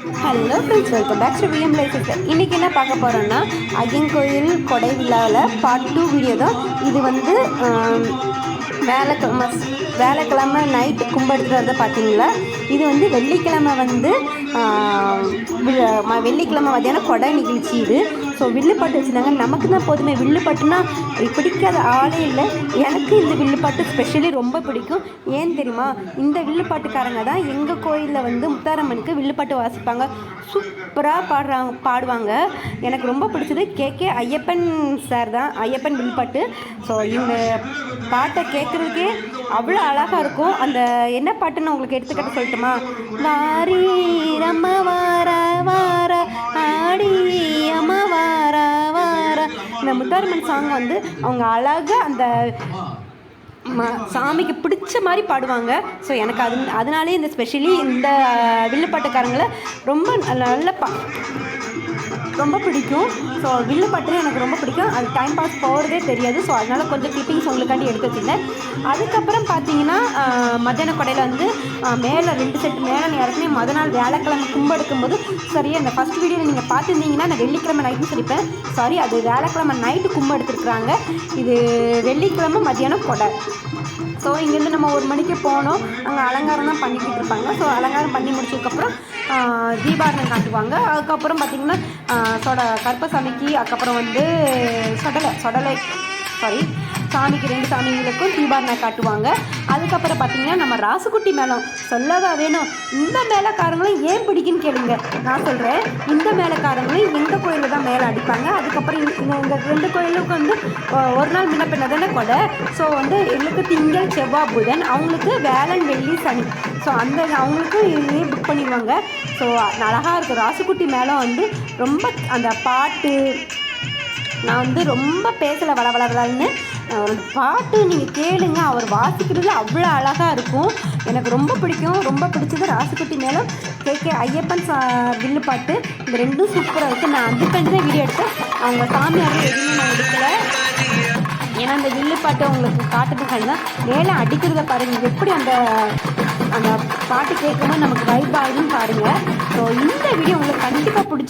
Hello friends welcome back to VM life இன்றைக்கி என்ன பார்க்க போகிறோன்னா ஐயங்கோயில் கொடை விழாவில் பார்ட் டூ வீடியோ தான். இது வந்து வேலைக்கிழமை வேலைக்கிழமை நைட்டு கும்பெடுத்துறத பார்த்தீங்களா? இது வந்து வெள்ளிக்கிழமை வந்து வெள்ளிக்கிழமை மத்தியானம் கொடை நிகழ்ச்சி இது. ஸோ வில்லுப்பாட்டு வச்சுருந்தாங்க. நமக்கு தான் போதுமே வில்லுப்பாட்டுனா பிடிக்காத ஆளே இல்லை. எனக்கு இந்த வில்லுப்பாட்டு ஸ்பெஷலி ரொம்ப பிடிக்கும். ஏன் தெரியுமா? இந்த வில்லுப்பாட்டுக்காரங்க தான் எங்கள் கோயிலில் வந்து முத்தாரம்மனுக்கு வில்லுப்பாட்டு வாசிப்பாங்க. சூப்பராக பாடுறாங்க பாடுவாங்க. எனக்கு ரொம்ப பிடிச்சது கே. கே. ஐயப்பன் சார் தான். ஐயப்பன் வில்லுப்பாட்டு. ஸோ இவங்க பாட்டை கேட்குறதுக்கே அவ்வளோ அழகாக இருக்கும். அந்த என்ன பாட்டுன்னு உங்களுக்கு எடுத்துக்கிட்டு சொல்லட்டுமா? வாரி ரம்ம வார வார ஆடி அம்ம வார வார. இந்த முத்தாரம்மன் சாங் வந்து அவங்க அழகாக அந்த ம சாமிக்கு பிடிச்ச மாதிரி பாடுவாங்க. ஸோ எனக்கு அது அதனாலே இந்த ஸ்பெஷலி இந்த வில்லுப்பாட்டுக்காரங்களை ரொம்ப நல்ல பா ரொம்ப பிடிக்கும். ஸோ வில்லு வில்லுப்பாட்டு எனக்கு ரொம்ப பிடிக்கும். அது டைம் பாஸ் போகிறதே தெரியாது. ஸோ அதனால் கொஞ்சம் கிளிப்பிங்ஸ் உங்களுக்காண்டி எடுத்து வச்சுருந்தேன். அதுக்கப்புறம் பார்த்தீங்கன்னா மத்தியான கொடையில் வந்து மேலே ரெண்டு செட்டு மேலே ஏற்கனவே மொதல் நாள் வேலைக்கிழமை கும்பு எடுக்கும்போது சரி அந்த ஃபஸ்ட் வீடியோவில் நீங்கள் பார்த்துருந்தீங்கன்னா நான் வெள்ளிக்கிழமை நைட்னு சொல்லிப்பேன். சாரி அது வேலைக்கிழமை நைட்டு கும்பு எடுத்துருக்குறாங்க. இது வெள்ளிக்கிழமை மத்தியானம் கொடை. ஸோ இங்கேருந்து நம்ம ஒரு மணிக்கு போனோம். அங்கே அலங்காரம்லாம் பண்ணிக்கிட்டு இருப்பாங்க. ஸோ அலங்காரம் பண்ணி முடிச்சதுக்கப்புறம் தீபாரணம் காட்டுவாங்க. அதுக்கப்புறம் பார்த்திங்கன்னா சொட கருப்பசாமிக்கு அதுக்கப்புறம் வந்து சொடலை. சொடலை சாரி சாமிக்கு ரெண்டு சாமிகளுக்கும் தீபாரணை காட்டுவாங்க. அதுக்கப்புறம் பார்த்தீங்கன்னா நம்ம ராசுக்குட்டி மேளம். சொல்லவா வேணும்? இந்த மேலக்காரங்களும் ஏன் பிடிக்குன்னு கேளுங்க. நான் சொல்கிறேன் இந்த மேலக்காரங்களும் எங்கள் கோயிலில் தான் மேலே அடிப்பாங்க? அதுக்கப்புறம் இந்த எங்கள் ரெண்டு கோயிலுக்கு வந்து ஒரு நாள் முன்ன பின்ன தானே கொடை? ஸோ வந்து எங்களுக்கு திங்கள் செவ்வாய் புதன் அவங்களுக்கு வேலன் வெள்ளி சனி. ஸோ அந்த அவங்களுக்கு இதுலேயே புக் பண்ணிடுவாங்க. ஸோ அழகாக இருக்கும். ராசுக்குட்டி மேலே வந்து ரொம்ப அந்த பாட்டு நான் வந்து ரொம்ப பேசலை வள வள ஒரு பாட்டு நீங்கள் கேளுங்க. அவர் வாசிக்கிறது அவ்வளோ அழகாக இருக்கும். எனக்கு ரொம்ப பிடிக்கும். ரொம்ப பிடிச்சது ராசிக்குட்டி மேலும் கே. கே. ஐயப்பன் சா வில்லு பாட்டு. இந்த ரெண்டும் சூப்பராக இருக்குது நான் அதுக்காண்டி தான் வீடியோ எடுத்தேன். அவங்க சாமியார் எதுவுமே நான் எடுக்கலை. ஏன்னா அந்த வில்லு பாட்டு உங்களுக்கு காட்டுறதுக்காக தான் மேலே அடிக்கிறத பாருங்கள் எப்படி அந்த அந்த பாட்டு கேட்கும்போது நமக்கு வைப் ஆகுதுன்னு பாருங்கள் ஸோ இந்த வீடியோ உங்களுக்கு கண்டிப்பாக பிடிச்சிருக்கும்.